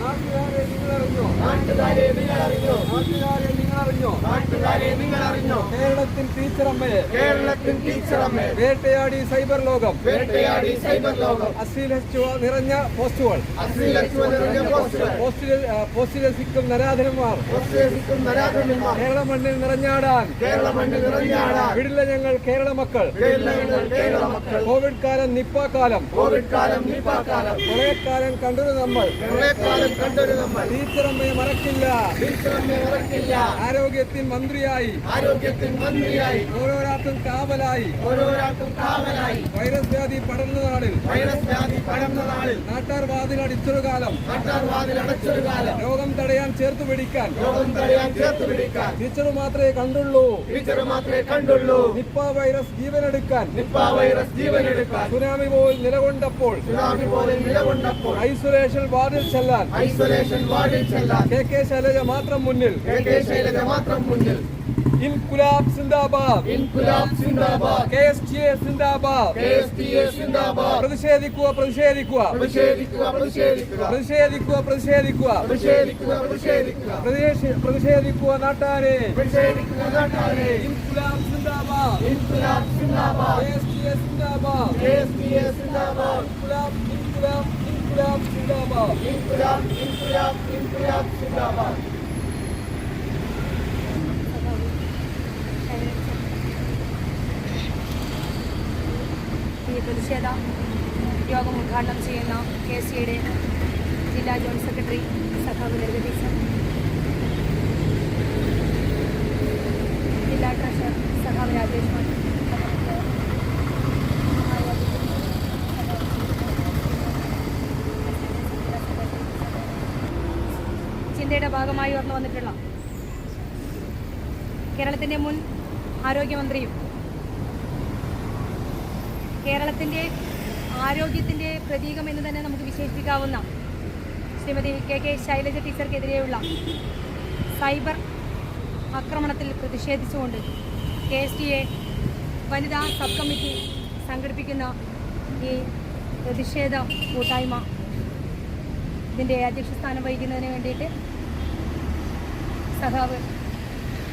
നാട്ടുകാരെ നിങ്ങൾ അറിഞ്ഞോ നാട്ടുകാരെ നിങ്ങൾ അറിഞ്ഞോ നാട്ടുകാരെ അറിഞ്ഞോ? നിങ്ങൾ അറിഞ്ഞോ? കേരളത്തിൽ ടീച്ചറമ്മയെ കേരളത്തിൽ ടീച്ചറമ്മയെ വേട്ടയാടി സൈബർ ലോകം. വേട്ടയാടി സൈബർ ലോകം. അശ്ലീലച്ചുവ നിറഞ്ഞ പോസ്റ്റുകൾ. അശ്ലീലച്ചുവ നിറഞ്ഞ പോസ്റ്റുകൾ. പോസ്റ്റിൽ പോസ്റ്റിലസിക്കും നരാധനന്മാർ. പോസ്റ്റിലസിക്കും നരാധനന്മാർ. കേരള മണ്ണിൽ നിറഞ്ഞാടാൻ. കേരള മണ്ണിൽ നിറഞ്ഞാടാൻ. വിടില്ല ഞങ്ങൾ കേരള മക്കൾ. കേരള മക്കൾ. കോവിഡ് കാലം നിപ്പ കാലം കോവിഡ് കാലം നിപ്പ കാലം പ്രളയക്കാലം കണ്ടൊരു നമ്മൾ. പ്രളയക്കാലം കണ്ടൊരു നമ്മൾ. ടീച്ചറമ്മയെ മറക്കില്ല. ടീച്ചറമ്മയെ മറക്കില്ല. ആരോഗ്യത്തിൻ മന്ത്രിയായി. ആരോഗ്യത്തിൻ മന്ത്രിയായി. ഓരോരാൾക്കും കാവലായി. ഓരോരാൾക്കും കാവലായി. വൈറസ് വ്യാധി പടർന്ന നാളിൽ. വൈറസ് വ്യാധി പടർന്ന നാളിൽ. നാട്ടാർ വാതിൽ അടിച്ചൊരു കാലം. നാട്ടാർ വാതിൽ അടച്ചൊരു കാലം. രോഗം തടയാൻ ചേർത്ത് പിടിക്കാൻ. രോഗം തടയാൻ ചേർത്ത് പിടിക്കാൻ. ടീച്ചർ മാത്രമേ കണ്ടുള്ളൂ. ടീച്ചർ മാത്രമേ കണ്ടുള്ളൂ. നിപ്പ വൈറസ് ജീവനെടുക്കാൻ. നിപ്പ വൈറസ് ജീവനെടുക്കാൻ. സുനാമി പോൽ നിലകൊണ്ടപ്പോൾ. സുനാമി പോലെ നിലകൊണ്ടപ്പോൾ. ഐസൊലേഷൻ വാർഡിൽ ചെല്ലാൻ. ഐസൊലേഷൻ വാർഡിൽ ചെല്ലാൻ. കെ കെ ശൈലജ മാത്രം മുന്നിൽ. കെ കെ ശൈലജ മാത്രം മുന്നിൽ. ഇൻകുലാബ് സിന്ദാബാദ്. ഇൻകുലാബ് സിന്ദാബാദ്. കെ എസ് ടി എ സിന്ദാബാദ്. കെ എസ് ടി എ സിന്ദാബാദ്. പ്രതിഷേധിക്കുക പ്രതിഷേധിക്കുക. പ്രതിഷേധിക്കുക പ്രതിഷേധിക്കുക. പ്രതിഷേധിക്കുക പ്രതിഷേധിക്കുക. പ്രതിഷേധിക്കുക പ്രതിഷേധിക്കുക. പ്രതിഷേധിക്കുക നാട്ടാരെ. പ്രതിഷേധിക്കുക നാട്ടാരെ. ഇൻകുലാബ് സിന്ദാബാദ്. ഇൻകുലാബ് സിന്ദാബാദ്. കെ എസ് ടി എ സിന്ദാബാദ്. കെ എസ് ടി എ സിന്ദാബാദ്. ഇൻകുലാബ് ഇൻകുലാബ് ഇൻകുലാബ് സിന്ദാബാദ്. ഇൻകുലാബ് ഇൻകുലാബ് ഇൻകുലാബ് സിന്ദാബാദ്. പ്രതിഷേധ യോഗം ഉദ്ഘാടനം ചെയ്യുന്ന കെ സിയുടെ ജില്ലാ ജോയിന്റ് സെക്രട്ടറി സഖാവ് ലളിത സർ. ജില്ലാ ട്രഷറർ സഖാവ് രാജേഷ് മാൻ ചിന്തയുടെ ഭാഗമായി ഉയർന്നു വന്നിട്ടുള്ള കേരളത്തിന്റെ മുൻ ആരോഗ്യമന്ത്രിയും കേരളത്തിന്റെ ആരോഗ്യത്തിന്റെ പ്രതീകം എന്ന് തന്നെ നമുക്ക് വിശേഷിപ്പിക്കാവുന്ന ശ്രീമതി കെ കെ ശൈലജ ടീച്ചർക്കെതിരെയുള്ള സൈബർ ആക്രമണത്തിൽ പ്രതിഷേധിച്ചുകൊണ്ട് കെ എസ് ടി എ വനിതാ സബ് കമ്മിറ്റി സംഘടിപ്പിക്കുന്ന ഈ പ്രതിഷേധ കൂട്ടായ്മ ഇതിന്റെ അധ്യക്ഷസ്ഥാനം വഹിക്കുന്നതിന് വേണ്ടിയിട്ട് സഖാവ്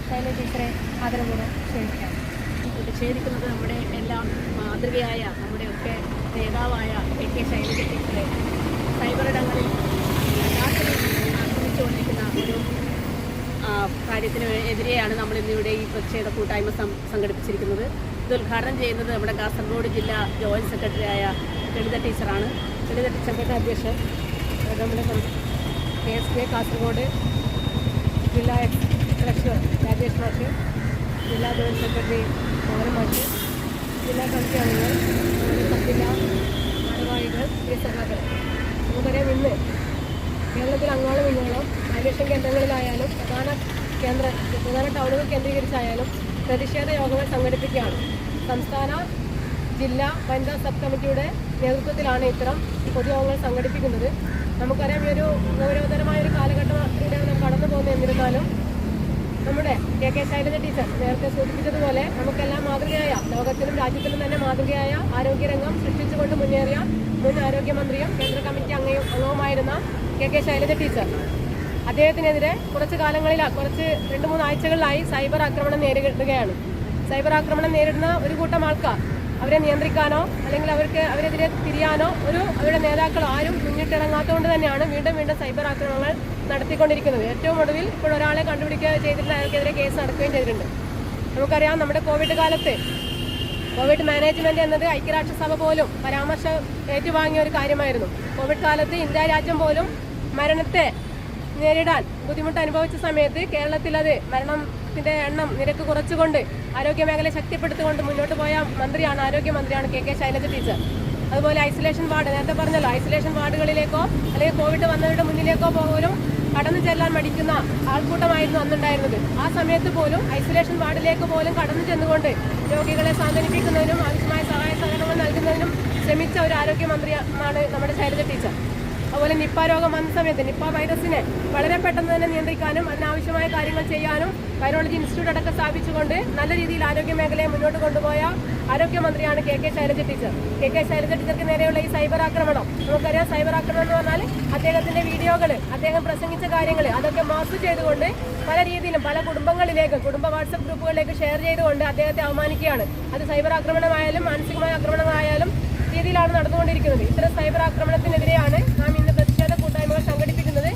ശൈലജ ടീച്ചറെ ആദരവോടെ ക്ഷണിക്കാം പ്രതിഷേധിക്കുന്നത് നമ്മുടെ എല്ലാം മാതൃകയായ നമ്മുടെയൊക്കെ നേതാവായ എ കെ ശൈലജ ടീച്ചറെ സൈബറിടങ്ങളിൽ ആക്രമിച്ചുകൊണ്ടിരിക്കുന്ന ഒരു കാര്യത്തിന് എതിരെയാണ് നമ്മൾ ഇന്നിവിടെ ഈ പ്രതിഷേധ കൂട്ടായ്മ സംഘടിപ്പിച്ചിരിക്കുന്നത്. ഇത് ഉദ്ഘാടനം ചെയ്യുന്നത് നമ്മുടെ കാസർഗോഡ് ജില്ലാ ജോയിന്റ് സെക്രട്ടറിയായ ലളിത ടീച്ചറാണ്. ലളിത ടീച്ചറുടെ അധ്യക്ഷൻ നമ്മുടെ കെ എസ് കെ കാസർഗോഡ് ജില്ലാ എക്സ് രാജേഷ് മാഷ് ജില്ലാ ജോയിൻ സെക്രട്ടറി മാഷ് ജില്ലാ കമ്മിറ്റി അംഗങ്ങൾ അതുപോലെ സബ് ജില്ലാ ഭാരവാഹികൾ പ്രിയ സഹാക്കൾ നമുക്കറിയാം ഇന്ന് കേരളത്തിൽ അങ്ങോളം ഇങ്ങോളം അന്വേഷണ കേന്ദ്രങ്ങളിലായാലും പ്രധാന കേന്ദ്ര പ്രധാന ടൗണുകൾ കേന്ദ്രീകരിച്ചായാലും പ്രതിഷേധ യോഗങ്ങൾ സംഘടിപ്പിക്കുകയാണ്. സംസ്ഥാന ജില്ലാ വനിതാ സബ് കമ്മിറ്റിയുടെ നേതൃത്വത്തിലാണ് ഇത്തരം പൊതുയോഗങ്ങൾ സംഘടിപ്പിക്കുന്നത്. നമുക്കറിയാം ഈ ഒരു ഗൗരവതരമായ ഒരു കാലഘട്ടത്തിലൂടെ നാം കടന്നു പോകുന്നത് എന്നിരുന്നാലും നമ്മുടെ കെ കെ ശൈലജ ടീച്ചർ നേരത്തെ സൂചിപ്പിച്ചതുപോലെ നമുക്കെല്ലാം മാതൃകയായ ലോകത്തിലും രാജ്യത്തിലും തന്നെ മാതൃകയായ ആരോഗ്യരംഗം സൃഷ്ടിച്ചുകൊണ്ട് മുന്നേറിയ മുൻ ആരോഗ്യമന്ത്രിയും കേന്ദ്ര കമ്മിറ്റി അംഗയും അംഗവുമായിരുന്ന കെ കെ ശൈലജ ടീച്ചർ. അദ്ദേഹത്തിനെതിരെ കുറച്ച് കാലങ്ങളിൽ കുറച്ച് രണ്ട് മൂന്ന് ആഴ്ചകളിലായി സൈബർ ആക്രമണം നേരിടുകയാണ്. സൈബർ ആക്രമണം നേരിടുന്ന ഒരു കൂട്ടം ആൾക്കാർ അവരെ നിയന്ത്രിക്കാനോ അല്ലെങ്കിൽ അവർക്ക് അവരെതിരെ തിരിയാനോ ഒരു അവരുടെ നേതാക്കളോ ആരും മുന്നിട്ടിറങ്ങാത്തതുകൊണ്ട് തന്നെയാണ് വീണ്ടും വീണ്ടും സൈബർ ആക്രമണങ്ങൾ നടത്തിക്കൊണ്ടിരിക്കുന്നത്. ഏറ്റവും ഒടുവിൽ ഇപ്പോൾ ഒരാളെ കണ്ടുപിടിക്കുക ചെയ്തിട്ടുള്ള അയാൾക്കെതിരെ കേസ് നടക്കുകയും ചെയ്തിട്ടുണ്ട്. നമുക്കറിയാം നമ്മുടെ കോവിഡ് കാലത്ത് കോവിഡ് മാനേജ്മെന്റ് എന്നത് ഐക്യരാഷ്ട്രസഭ പോലും പരാമർശം ഏറ്റുവാങ്ങിയ ഒരു കാര്യമായിരുന്നു. കോവിഡ് കാലത്ത് ഇന്ത്യ രാജ്യം പോലും മരണത്തെ നേരിടാൻ ബുദ്ധിമുട്ട് അനുഭവിച്ച സമയത്ത് കേരളത്തിൽ അത് മരണത്തിന്റെ എണ്ണം നിരക്ക് കുറച്ചുകൊണ്ട് ആരോഗ്യ മേഖല ശക്തിപ്പെടുത്തിക്കൊണ്ട് മുന്നോട്ട് പോയ മന്ത്രിയാണ് ആരോഗ്യമന്ത്രിയാണ് കെ കെ ശൈലജ ടീച്ചർ. അതുപോലെ ഐസൊലേഷൻ വാർഡ് നേരത്തെ പറഞ്ഞല്ലോ ഐസൊലേഷൻ വാർഡുകളിലേക്കോ അല്ലെങ്കിൽ കോവിഡ് വന്നവരുടെ മുന്നിലേക്കോ പോലും കടന്നു ചെല്ലാൻ മടിക്കുന്ന ആൾക്കൂട്ടമായിരുന്നു അന്നുണ്ടായിരുന്നത്. ആ സമയത്ത് പോലും ഐസൊലേഷൻ വാർഡിലേക്ക് പോലും കടന്നു ചെന്നുകൊണ്ട് രോഗികളെ സാന്ത്വനിപ്പിക്കുന്നതിനും ആവശ്യമായ സഹായ സഹകരണങ്ങൾ നൽകുന്നതിനും ശ്രമിച്ച ഒരു ആരോഗ്യമന്ത്രിയാണ് നമ്മുടെ ശൈലജ ടീച്ചർ. അതുപോലെ നിപ്പ രോഗം വന്ന സമയത്ത് നിപ്പ വൈറസിനെ വളരെ പെട്ടെന്ന് തന്നെ നിയന്ത്രിക്കാനും അതിനാവശ്യമായ കാര്യങ്ങൾ ചെയ്യാനും വൈറോളജി ഇൻസ്റ്റിറ്റ്യൂട്ട് അടക്കം സ്ഥാപിച്ചുകൊണ്ട് നല്ല രീതിയിൽ ആരോഗ്യ മേഖലയെ മുന്നോട്ട് കൊണ്ടുപോയ ആരോഗ്യമന്ത്രിയാണ് K K Shailaja teacher. K K Shailaja ടീച്ചർക്ക് നേരെയുള്ള ഈ സൈബർ ആക്രമണം. നമുക്കറിയാം സൈബർ ആക്രമണം എന്ന് പറഞ്ഞാൽ അദ്ദേഹത്തിന്റെ വീഡിയോകൾ അദ്ദേഹം പ്രസംഗിച്ച കാര്യങ്ങൾ അതൊക്കെ മാസ് ചെയ്തുകൊണ്ട് പല രീതിയിലും പല കുടുംബങ്ങളിലേക്ക് കുടുംബ വാട്സപ്പ് ഗ്രൂപ്പുകളിലേക്ക് ഷെയർ ചെയ്തുകൊണ്ട് അദ്ദേഹത്തെ അവമാനിക്കുകയാണ് അത് സൈബർ ആക്രമണമായാലും മാനസികമായ ആക്രമണമായാലും രീതിയിലാണ് നടന്നുകൊണ്ടിരിക്കുന്നത്. ഇത്തരം സൈബർ ആക്രമണത്തിനെതിരെയാണ് നാം നമ്മൾ സംഘടിപ്പിക്കുന്നത്